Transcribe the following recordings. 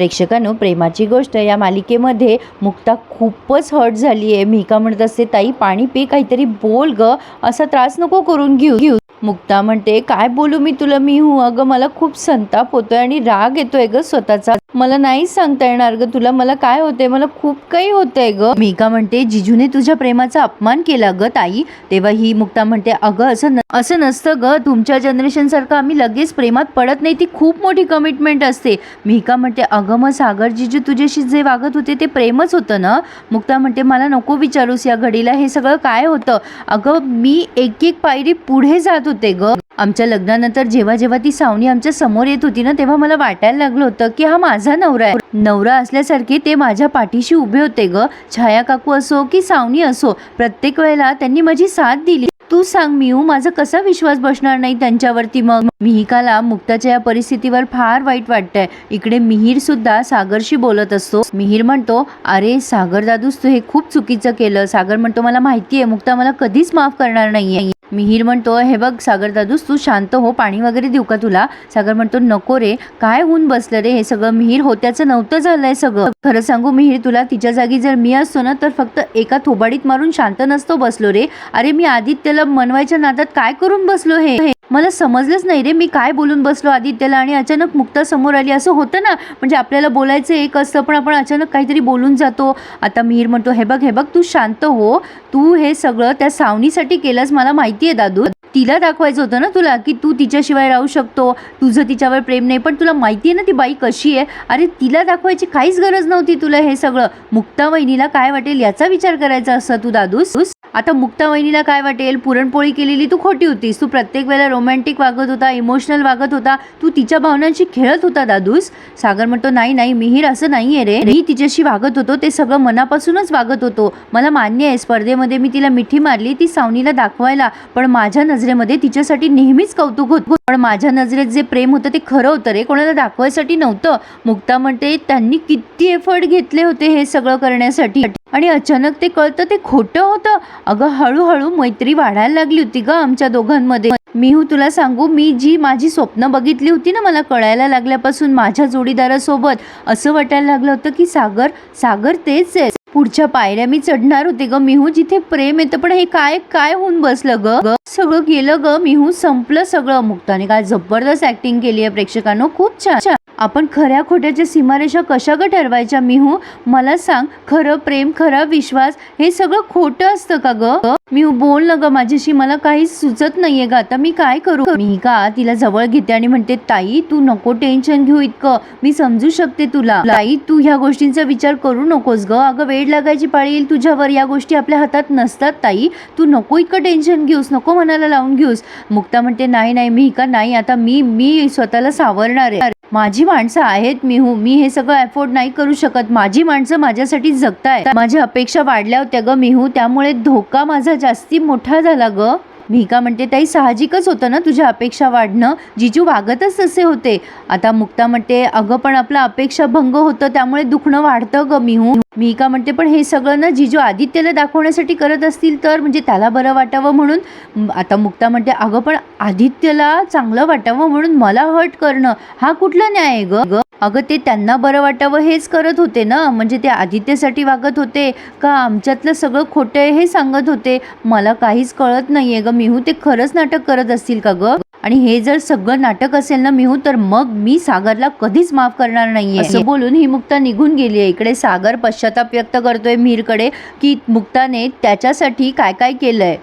प्रेक्षकांनो प्रेमाची गोष्ट या मालिकेमध्ये मुक्ता खूपच हर्ट झाली आहे का म्हणत असते ताई पाणी पे काहीतरी बोल ग. असा त्रास नको करून घेऊ घेऊ. मुक्ता म्हणते काय बोलू मी तुला? मी हू. अगं मला खूप संताप होतोय आणि राग येतोय ग स्वतःचा. मला नाही सांगता येणार ग तुला. मला काय होतंय? मला खूप काही होतंय ग. मिका म्हणते जिजूने तुझ्या प्रेमाचा अपमान केला ग ताई. तेव्हा ही मुक्ता म्हणते अगं असं असं नसतं ग. तुमच्या जनरेशन सारखं आम्ही लगेच प्रेमात पडत नाही. ती खूप मोठी कमिटमेंट असते. मिका म्हणते अगं मग सागर जिजू तुझ्याशी जे वागत होते ते प्रेमच होतं ना? मुक्ता म्हणते मला नको विचारूस या घडीला. हे सगळं काय होतं? अगं मी एक एक पायरी पुढे जात होते ग. आमच्या लग्नानंतर जेव्हा जेव्हा ती सावनी आमच्यासमोर येत होती ना तेव्हा मला वाटायला लागलं होतं की हा माझा नवरा आहे. नवरा असल्यासारखे ते माझ्या पाठीशी उभे होते ग. छाया काकू असो की सावनी असो प्रत्येक वेळेला त्यांनी माझी साथ दिली. तू सांग मिऊ माझा कसा विश्वास बसणार नाही त्यांच्यावरती मग? मिहिकाला मुक्ताच्या या परिस्थितीवर फार वाईट वाटतंय. इकडे मिहीर सुद्धा सागरशी बोलत असतो. मिहीर म्हणतो अरे सागर दादूस तू हे खूप चुकीचं केलं. सागर म्हणतो मला माहिती आहे मुक्ता मला कधीच माफ करणार नाहीये. मिहीर म्हणतो हे बघ सागर दादूस तू शांत हो पाणी वगैरे देऊ का तुला? सागर म्हणतो नको रे काय होऊन बसलं रे हे सगळं मिहीर होत्याचं नव्हतं झालंय सगळं. खरं सांगू मिहीर तुला तिच्या जागी जर मी असतो ना तर फक्त एका थोबाडीत मारून शांत नसतो बसलो रे. अरे मी आदित्यला मनवायच्या नादात काय करून बसलो हे हे. मला समजलंच नाही रे मी काय बोलून बसलो आदित्यला आणि अचानक मुक्ता समोर आली. असं होतं ना म्हणजे आपल्याला बोलायचं एक असतं पण आपण अचानक काहीतरी बोलून जातो. आता मिहीर म्हणतो हे बघ हे बघ तू शांत हो. तू हे सगळं त्या सावनीसाठी केलंस मला माहिती आहे दादू. तिला दाखवायचं होतं ना तुला की तू तिच्याशिवाय राहू शकतो तुझं तिच्यावर प्रेम नाही पण तुला माहिती आहे ना ती बाई कशी आहे? अरे तिला दाखवायची काहीच गरज नव्हती तुला हे सगळं. मुक्ता वहिनीला काय वाटेल याचा विचार करायचा असं तू दादूस? आता मुक्ता वहिनीला काय वाटेल? पुरणपोळी केलेली तू खोटी होतीस. तू प्रत्येक वेळेला रोमॅन्टिक वागत होता इमोशनल वागत होता. तू तिच्या भावनांशी खेळत होता दादूस. सागर म्हणतो नाही नाही मिहीर असं नाही आहे रे. मी तिच्याशी वागत होतो ते सगळं मनापासूनच वागत होतो. मला मान्य आहे स्पर्धेमध्ये मी तिला मिठी मारली ती सावनीला दाखवायला. पण माझ्या नजरेमध्ये तिच्यासाठी नेहमीच कौतुक होत. पण माझ्या नजरेत जे प्रेम होतं ते खरं होतं रे. कोणाला दाखवायसाठी नव्हतं. मुक्ता म्हणते त्यांनी किती एफर्ट घेतले होते हे सगळं करण्यासाठी. आणि अचानक ते कळतं ते खोटं होतं. अगं हळूहळू मैत्री वाढायला लागली होती ग आमच्या दोघांमध्ये. मिहू तुला सांगू मी जी माझी स्वप्न बघितली होती ना मला कळायला लागल्यापासून माझ्या जोडीदारासोबत असं वाटायला लागलं होतं की सागर सागर तेच आहे. पुढच्या पायऱ्या मी चढणार होते ग मिहू जिथे प्रेम येतं. पण हे काय काय होऊन बसलं ग? ग, सगळं गेलं ग मिहू संपलं सगळं मुक्ताने काय जबरदस्त ऍक्टिंग केली आहे प्रेक्षकांनो. खूप छान आपण खऱ्या खोट्याच्या सीमारेषा कशा ग ठरवायच्या मिहू? मला सांग खरं प्रेम खरा विश्वास हे सगळं खोटं असतं का ग? मिहू बोल ना ग माझ्याशी. मला काहीच सुचत नाहीये ग. आता मी काय करू? मी का तिला जवळ घेते आणि म्हणते ताई तू नको टेन्शन घेऊ इतकं. मी समजू शकते तुला. ताई तू ह्या गोष्टींचा विचार करू नकोस ग. अगं वेळ लागायची पाळी येईल तुझ्यावर. या गोष्टी आपल्या हातात नसतात ताई. तू नको इतकं टेन्शन घेऊस नको मनाला लावून घेऊस. मुक्ता म्हणते नाही नाही मी का नाही आता मी मी स्वतःला सावरणार आहे. माझी माणसं आहेत मी हू. मी हे सगळं अफोर्ड नाही करू शकत. माझी माणसं माझ्यासाठी जगताय माझ्या अपेक्षा वाढल्या होत्या ग मिहू त्यामुळे धोका माझा जास्ती मोठा झाला ग. भिका म्हणते ताई साहजिकच होतं ना तुझ्या अपेक्षा वाढणं? जिजू वागतच तसे होते. आता मुक्ता म्हणते अगं पण आपला अपेक्षा भंग होतं त्यामुळे दुखणं वाढतं ग मिहू मिका म्हणते पण हे सगळं ना जिजू आदित्यला दाखवण्यासाठी करत असतील तर? म्हणजे त्याला बरं वाटावं म्हणून? आता मुक्ता म्हणते अगं पण आदित्यला चांगलं वाटावं म्हणून मला हट करणं हा कुठला न्याय आहे ग ग? अगं ते त्यांना बरं वाटावं हेच करत होते ना? म्हणजे ते आदित्यसाठी वागत होते? का आमच्यातलं सगळं खोटं आहे हे सांगत होते? मला काहीच कळत नाहीये ग मिहू ते खरंच नाटक करत असतील का ग? आणि हे जर सगळं नाटक असेल ना मिहू तर मग मी सागरला कधीच माफ करणार नाहीये. असं बोलून ही मुक्ता निघून गेली आहे इकडे. सागर पश्चाताप व्यक्त करतोय मीरकडे की मुक्ताने त्याच्यासाठी काय काय केलंय?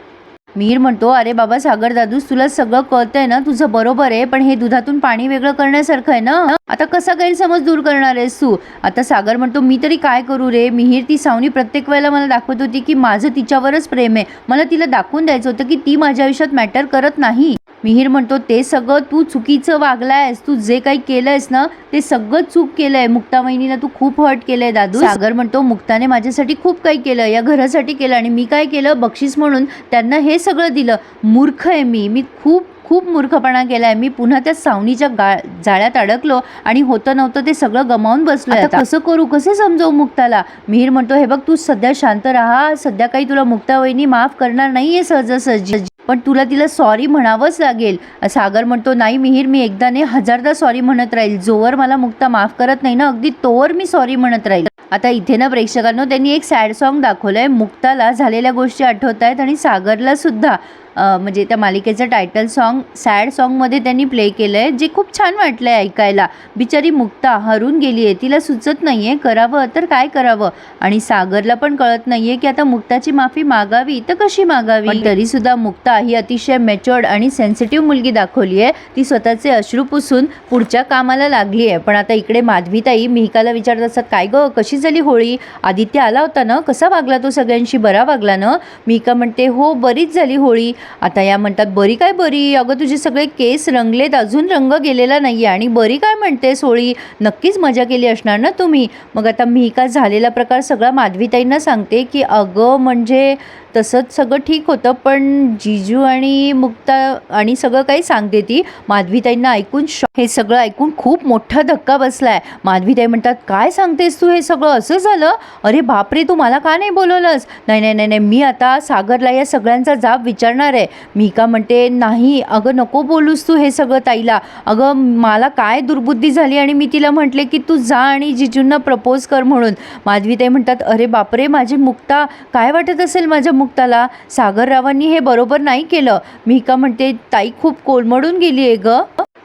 मीर म्हणतो अरे बाबा सागर दादूस तुला सगळं कळतंय ना? तुझं बरोबर आहे पण हे दुधातून पाणी वेगळं करण्यासारखं आहे ना? आता कसा गैरसमज दूर करणार आहेस तू? आता सागर म्हणतो मी तरी काय करू रे? मिहीर ती सावनी प्रत्येक वेळेला मला दाखवत होती की माझं तिच्यावरच प्रेम आहे. मला तिला दाखवून द्यायचं होतं की ती माझ्या आयुष्यात मॅटर करत नाही. मिहीर म्हणतो ते सगळं तू चुकीचं वागलायस तू जे काही केलंयस ना ते सगळं चूक केलंय. मुक्ता वहिनीला तू खूप हर्ट केलंय दादू. सागर म्हणतो मुक्ताने माझ्यासाठी खूप काही केलं या घरासाठी केलं आणि मी काय केलं? बक्षीस म्हणून त्यांना हे सगळं दिलं. मूर्ख आहे मी. मी खूप खूप मूर्खपणा केलाय. मी पुन्हा त्या सावनीच्या गा जाळ्यात अडकलो आणि होतं नव्हतं ते सगळं गमावून बसलो आता कसं करू? कसे समजवू मुक्ताला? मिहीर म्हणतो हे बघ तू सध्या शांत राहा. सध्या काही तुला मुक्ता वहिनी माफ करणार नाहीये सहजासहजी. पण तुला तिला सॉरी म्हणावंच लागेल. सागर म्हणतो नाही मिहीर मी एकदा नाही हजारदा सॉरी म्हणत राहील. जोवर मला मुक्ता माफ करत नाही ना अगदी तोवर मी सॉरी म्हणत राहील. आता इथे ना प्रेक्षकांनो त्यांनी एक सॅड सॉन्ग दाखवलंय. मुक्ताला झालेल्या गोष्टी आठवत आहेत आणि सागरला सुद्धा. म्हणजे त्या मालिकेचं टायटल सॉन्ग सॅड सॉन्गमध्ये त्यांनी प्ले केलं आहे जे खूप छान वाटलं आहे ऐकायला. बिचारी मुक्ता हरून गेली आहे तिला सुचत नाही आहे करावं तर काय करावं? आणि सागरला पण कळत नाही आहे की आता मुक्ताची माफी मागावी तर कशी मागावी? तरीसुद्धा मुक्ता ही अतिशय मेच्युअर्ड आणि सेन्सिटिव्ह मुलगी दाखवली आहे. ती स्वतःचे अश्रू पुसून पुढच्या कामाला लागली आहे. पण आता इकडे माधवीताई मिहिकाला विचारत असतात काय गं कशी झाली होळी? आदित्य आला होता ना? कसा वागला तो सगळ्यांशी? बरा वागला ना? मिहिका म्हणते हो बरीच झाली होळी. आता या म्हणतात बरी काय बरी? अगं तुझे सगळे केस रंगलेत अजून रंग गेलेला नाही आहे आणि बरी काय म्हणते सोळी? नक्कीच मजा केली असणार ना तुम्ही? मग आता मी का झालेला प्रकार सगळा माधवीताईंना सांगते की अगं म्हणजे तसंच सगळं ठीक होतं पण जिजू आणि मुक्ता आणि सगळं काही सांगते ती. माधवीताईंना ऐकून हे सगळं ऐकून खूप मोठा धक्का बसलाय. माधवीताई म्हणतात काय सांगतेस तू हे सगळं? असं झालं? अरे बापरे तू मला का नाही बोलवलंस? नाही नाही नाही नाही मी आता सागरला या सगळ्यांचा जाब विचारणार आहे. मी का म्हणते नाही अगं नको बोलूस तू हे सगळं ताईला. अगं मला काय दुर्बुद्धी झाली आणि मी तिला म्हटले की तू जा आणि जिजूंना प्रपोज कर म्हणून. माधवी ताई म्हणतात अरे बापरे माझी मुक्ता काय वाटत असेल माझ्या मुक्ताला? सागररावांनी हे बरोबर नाही केलं. मी का म्हणते ताई खूप कोलमडून गेली आहे गं.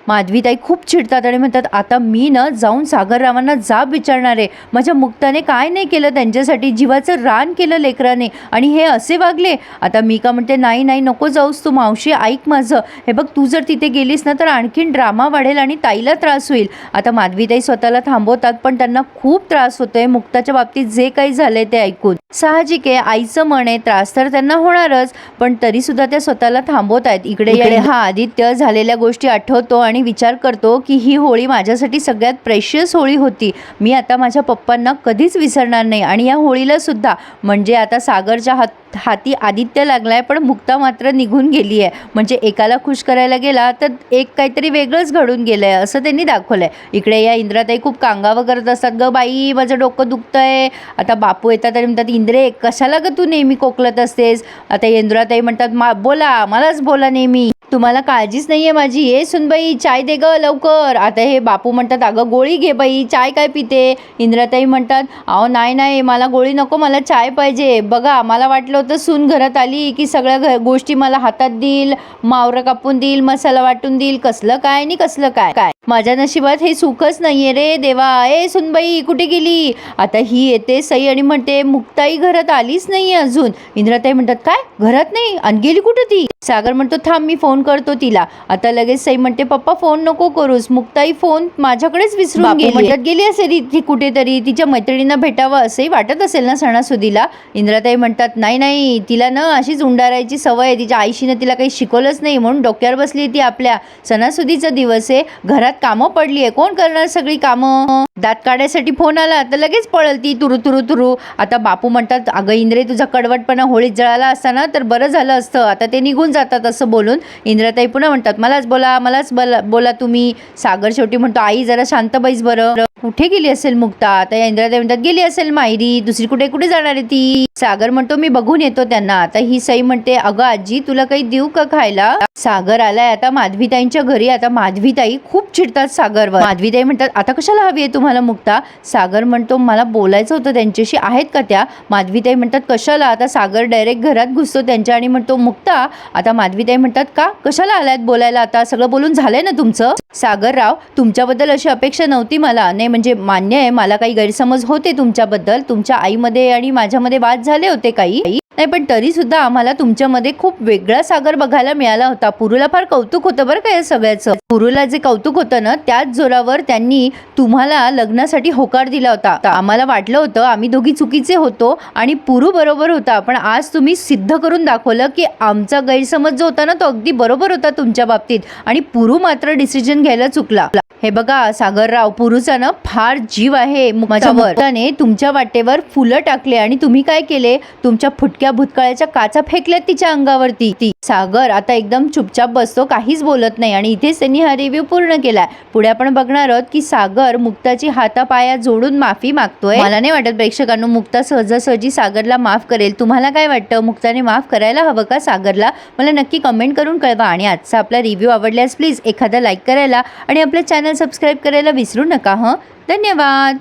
माधवीताई खूप चिडतात आणि म्हणतात आता मी ना जाऊन सागररावांना जाब विचारणार आहे. माझ्या मुक्ताने काय नाही केलं? त्यांच्यासाठी जीवाचं रान केलं लेकराने. आणि हे असे वागले? आता मी का म्हणते नाही नाही नको जाऊस तू मावशी ऐक माझं. हे बघ तू जर तिथे गेलीस ना तर आणखीन ड्रामा वाढेल आणि ताईला त्रास होईल. आता माधवीताई स्वतःला थांबवतात पण त्यांना खूप त्रास होतोय. मुक्ताच्या बाबतीत जे काही झालंय ते ऐकून. साहजिक आहे आईचं मन आहे त्रास तर त्यांना होणारच पण तरी सुद्धा त्या स्वतःला थांबवत आहेत. इकडे इकडे हा आदित्य झालेल्या गोष्टी आठवतो आणि विचार करतो की ही होळी माझ्यासाठी सगळ्यात प्रेशियस होळी होती. मी आता माझ्या पप्पांना कधीच विसरणार नाही आणि या होळीला सुद्धा म्हणजे आता सागरच्या हात हाती आदित्य लागलाय पण मुक्ता मात्र निघून गेली आहे म्हणजे एकाला खुश करायला गेला तर एक काहीतरी वेगळंच घडून गेलं आहे असं त्यांनी दाखवलं आहे इकडे या इंद्राताई खूप कांगावं करत असतात. ग बाई माझं डोकं दुखतंय. आता बापू येतात आणि म्हणतात इंद्रे कशाला ग तू नेहमी कोकलत असतेस? आता इंद्राताई म्हणतात मा बोला मलाच बोला नेहमी. तुम्हाला काळजीच नाही आहे माझी ये सुनबाई चाय दे ग लवकर. आता हे बापू म्हणतात अगं गोळी घे बाई चाय काय पिते? इंद्राताई म्हणतात अहो नाही नाही मला गोळी नको मला चाय पाहिजे. बघा मला वाटलं होतं सून घरात आली की सगळ्या घ गोष्टी मला हातात देईल मावरं कापून देईल मसाला वाटून देईल कसलं काय आणि कसलं काय? काय? माझ्या नशिबात हे सुखच नाहीये रे देवा. ए सुनबाई कुठे गेली? आता ही येते सई आणि म्हणते मुक्ताई घरात आलीच नाहीये अजून. इंद्राताई म्हणतात काय? घरात नाही? आणि गेली कुठं ती? सागर म्हणतो थांब मी फोन करतो तिला. आता लगेच सई म्हणते पप्पा फोन नको करूस. मुक्ताई फोन माझ्याकडेच विसरून गेली. म्हणतात गेली असेल ती कुठेतरी? तिच्या मैत्रिणींना भेटावं असंही वाटत असेल ना सणासुदीला? इंद्राताई म्हणतात नाही नाही नाही. तिला ना अशीच उंडारायची सवय आहे. तिच्या आईशीनं तिला काही शिकवलंच नाही म्हणून डोक्यावर बसली ती आपल्या. सणासुदीचा दिवस आहे. घरात कामं पडली आहे कोण करणार सगळी कामं? दात काढायसाठी फोन आला तर लगेच पळल ती तुरु तुरु तुरु. आता बापू म्हणतात अगं इंद्रे तुझा कडवटपणा होळीत जळाला असताना तर बरं झालं असतं. आता ते निघून जातात असं बोलून इंद्राताई पुन्हा म्हणतात मलाच बोला मलाच बोला बोला तुम्ही. सागर शेवटी म्हणतो आई जरा शांत बैस बरं. कुठे गेली असेल मुक्ता? आता या इंद्राताई म्हणतात गेली असेल मायरी. दुसरी कुठे कुठे जाणार आहे ती? सागर म्हणतो मी बघून येतो त्यांना. आता ही सई म्हणते अगं आजी तुला काही देऊ का खायला? सागर आलाय आता माधवीताईंच्या घरी आता माधवीताई खूप चिडतात सागरवर. माधवीताई म्हणतात आता कशाला हवी आहे तुम्हाला? मुक्ता सागर म्हणतो मला बोलायचं होतं त्यांच्याशी. आहेत का त्या? माधवीताई म्हणतात कशाला? आता सागर डायरेक्ट घरात घुसतो त्यांच्या आणि म्हणतो मुक्ता आता माधवीताई म्हणतात का? कशाला आलायत बोलायला आता? सगळं बोलून झालंय ना तुमचं? सागरराव तुमच्याबद्दल अशी अपेक्षा नव्हती मला. नाही म्हणजे मान्य आहे. मला काही गैरसमज होते तुमच्याबद्दल. तुमच्या आईमध्ये आणि माझ्यामध्ये वाद झाले होते काही. नाही पण तरी सुद्धा आम्हाला तुमच्यामध्ये खूप वेगळा सागर बघायला मिळाला होता. पुरूला फार कौतुक होतं बरं का या सगळ्याचं. पुरूला जे कौतुक होतं ना त्याच जोरावर त्यांनी तुम्हाला लग्नासाठी होकार दिला होता. तर आम्हाला वाटलं होतं आम्ही दोघी चुकीचे होतो आणि पुरू बरोबर होता. पण आज तुम्ही सिद्ध करून दाखवलं की आमचा गैरसमज जो होता ना तो अगदी बरोबर होता तुमच्या बाबतीत. आणि पुरू मात्र डिसिजन घ्यायला चुकला. हे बघा सागरराव पुरूचा ना फार जीव आहे माझ्यावर त्याने तुमच्या वाटेवर फुलं टाकले आणि तुम्ही काय केले? तुमच्या फुटक्या इतक्या भूतकाळाच्या काचा फेकल्यात तिच्या अंगावरती. ती सागर आता एकदम चुपचाप बसतो काहीच बोलत नाही आणि इथेच त्यांनी हा रिव्ह्यू पूर्ण केलाय. पुढे आपण बघणार आहोत की सागर मुक्ताची हातापाया जोडून माफी मागतोय. मला नाही वाटत प्रेक्षकांनो मुक्ता सहजासहजी सागरला माफ करेल. तुम्हाला काय वाटतं? मुक्ताने माफ करायला हवं का सागरला? मला नक्की कमेंट करून कळवा. आणि आजचा आपला रिव्ह्यू आवडल्यास प्लीज एखादा लाईक करायला आणि आपलं चॅनल सबस्क्राईब करायला विसरू नका हं? धन्यवाद!